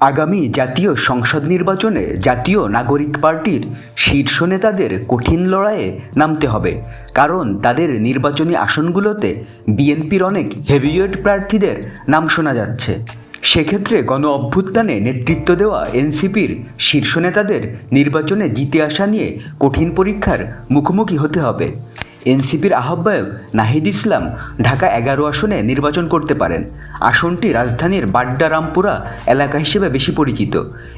আগামী জাতীয় সংসদ নির্বাচনে জাতীয় নাগরিক পার্টির শীর্ষ নেতাদের কঠিন লড়াইয়ে নামতে হবে। কারণ তাদের নির্বাচনী আসনগুলোতে বিএনপির অনেক হেভিওয়েট প্রার্থীদের নাম শোনা যাচ্ছে। সেক্ষেত্রে গণ অভ্যুত্থানে নেতৃত্ব দেওয়া এনসিপির শীর্ষ নেতাদের নির্বাচনে জিতে আসা নিয়ে কঠিন পরীক্ষার মুখোমুখি হতে হবে। এনসিপির আহ্বায়ক নাহিদ ইসলাম ঢাকা এগারো আসনে নির্বাচন করতে পারেন। আসনটি রাজধানীর বাড্ডা রামপুরা এলাকা হিসেবে বেশি পরিচিত।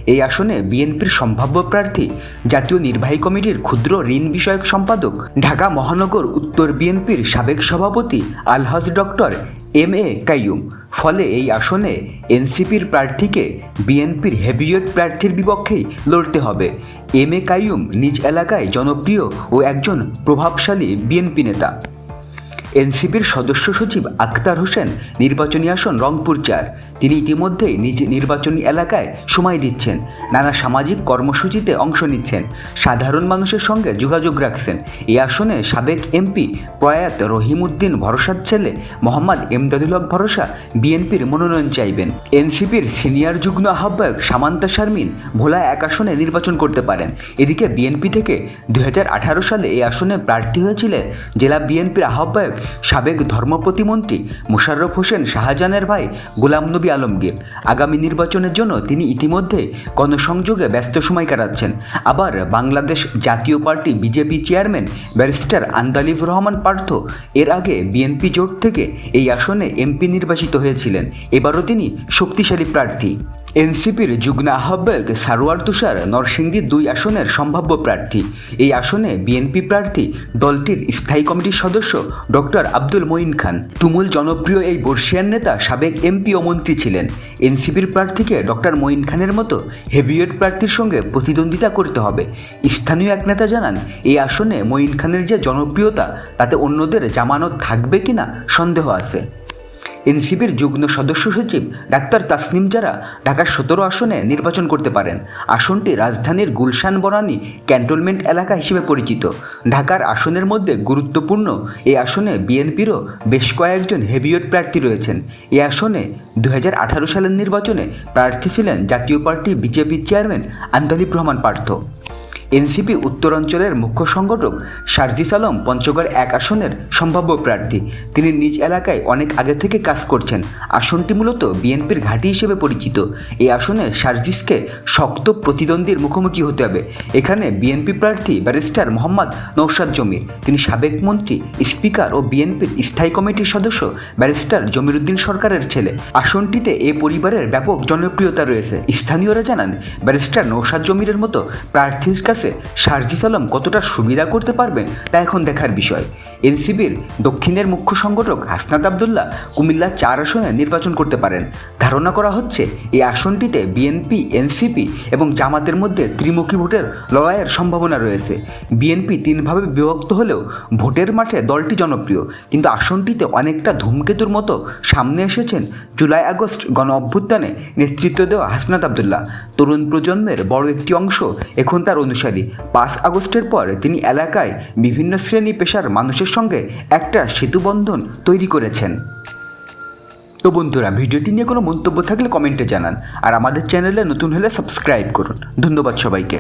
এই আসনে বিএনপির সম্ভাব্য প্রার্থী, জাতীয় নির্বাহী কমিটির ক্ষুদ্র ঋণ বিষয়ক সম্পাদক, ঢাকা মহানগর উত্তর বিএনপির সাবেক সভাপতি আলহাজ ডক্টর এম এ কাইয়ুম। ফলে এই আসনে এনসিপির প্রার্থীকে বিএনপির হেভিওয়েট প্রার্থীর বিপক্ষেই লড়তে হবে। এম এ কাইয়ুম নিজ এলাকায় জনপ্রিয় ও একজন প্রভাবশালী বিএনপি নেতা। এনসিপির সদস্য সচিব আক্তার হোসেন নির্বাচনী আসন রংপুর চার। তিনি ইতিমধ্যেই নিজ নির্বাচনী এলাকায় সময় দিচ্ছেন। নানা সামাজিক কর্মসূচিতে অংশ নিচ্ছেন। সাধারণ মানুষের সঙ্গে যোগাযোগ রাখছেন। এই আসনে সাবেক এমপি প্রয়াত রহিমউদ্দিন ভরসার ছেলে মোহাম্মদ এমদাদুল হক ভরসা বিএনপির মনোনয়ন চাইবেন। এনসিপির সিনিয়র যুগ্ম আহ্বায়ক সামান্তা শারমিন ভোলা এক আসনে নির্বাচন করতে পারেন। এদিকে বিএনপি থেকে দু হাজার আঠারো সালে এই আসনে প্রার্থী হয়েছিলেন জেলা বিএনপির আহ্বায়ক সাবেক ধর্ম প্রতিমন্ত্রী মোশাররফ হোসেন শাহজাহানের ভাই গোলাম নবী আলমগীর। আগামী নির্বাচনের জন্য তিনি ইতিমধ্যে গণসংযোগে ব্যস্ত সময় কাটাচ্ছেন। আবার Bangladesh Jatiya party BJP chairman barrister Andaleeb Rahman Partho এর আগে বিএনপি জোট থেকে এই আসনে এমপি নির্বাচিত হয়েছিলেন। এবারও তিনি শক্তিশালী প্রার্থী। এনসিপির যুগ্ম আহ্বায়ক সারোয়ার তুষার নরসিংদী দুই আসনের সম্ভাব্য প্রার্থী। এই আসনে বিএনপি প্রার্থী দলটির স্থায়ী কমিটির সদস্য ডক্টর আব্দুল মঈন খান। তুমুল জনপ্রিয় এই বর্ষিয়ান নেতা সাবেক এমপি ও মন্ত্রী ছিলেন। এনসিপির প্রার্থীকে ডক্টর মঈন খানের মতো হেভিওয়েট প্রার্থীর সঙ্গে প্রতিদ্বন্দ্বিতা করতে হবে। স্থানীয় এক নেতা জানান, এই আসনে মঈন খানের যে জনপ্রিয়তা, তাতে অন্যদের জামানত থাকবে কিনা সন্দেহ আছে। এনসিপির যুগ্ম সদস্য সচিব ডাক্তার তাসনিম যারা ঢাকার সতেরো আসনে নির্বাচন করতে পারেন। আসনটি রাজধানীর গুলশান বনানী ক্যান্টনমেন্ট এলাকা হিসেবে পরিচিত। ঢাকার আসনের মধ্যে গুরুত্বপূর্ণ এই আসনে বিএনপিরও বেশ কয়েকজন হেভিওয়েট প্রার্থী রয়েছেন। এই আসনে দু হাজার আঠারো সালের নির্বাচনে প্রার্থী ছিলেন জাতীয় পার্টি বিজেপির চেয়ারম্যান আন্দালিব রহমান পার্থ। এনসিপি উত্তরাঞ্চলের মুখ্য সংগঠক শারজিস আলম পঞ্চগড় এক আসনের সম্ভাব্য প্রার্থী। তিনি নিজ এলাকায় অনেক আগে থেকে কাজ করছেন। আসনটি মূলত বিএনপির ঘাঁটি হিসেবে পরিচিত। এই আসনে শারজিসকে শক্ত প্রতিদ্বন্দ্বীর মুখোমুখি হতে হবে। এখানে বিএনপি প্রার্থী ব্যারিস্টার মোহাম্মদ নৌসাদ জমির, তিনি সাবেক মন্ত্রী, স্পিকার ও বিএনপির স্থায়ী কমিটির সদস্য ব্যারিস্টার জমিরুদ্দিন সরকারের ছেলে। আসনটিতে এ পরিবারের ব্যাপক জনপ্রিয়তা রয়েছে। স্থানীয়রা জানান, ব্যারিস্টার নৌসাদ জমিরের মতো প্রার্থীর কাছে শারজিস আলম কতটা সুবিধা করতে পারবেন তা এখন দেখার বিষয়। এনসিবির দক্ষিণের মুখ্য সংগঠক হাসনাত আবদুল্লাহ কুমিল্লা চার আসনে নির্বাচন করতে পারেন। ধারণা করা হচ্ছে, এই আসনটিতে বিএনপি, এনসিপি এবং জামাতের মধ্যে ত্রিমুখী ভোটের লড়াইয়ের সম্ভাবনা রয়েছে। বিএনপি তিনভাবে বিভক্ত হলেও ভোটের মাঠে দলটি জনপ্রিয়, কিন্তু আসনটিতে অনেকটা ধূমকেতুর মতো সামনে এসেছেন জুলাই আগস্ট গণ অভ্যুত্থানে নেতৃত্ব দেওয়া হাসনাত আবদুল্লাহ। তরুণ প্রজন্মের বড় একটি অংশ এখন তার অনুসারী। পাঁচ আগস্টের পর তিনি এলাকায় বিভিন্ন শ্রেণি পেশার মানুষের সঙ্গে একটা সেতুবন্ধন তৈরি করেছেন। তো বন্ধুরা, ভিডিওটি নিয়ে কোনো মন্তব্য থাকলে কমেন্টে জানান। আর আমাদের চ্যানেলে নতুন হলে সাবস্ক্রাইব করুন। ধন্যবাদ সবাইকে।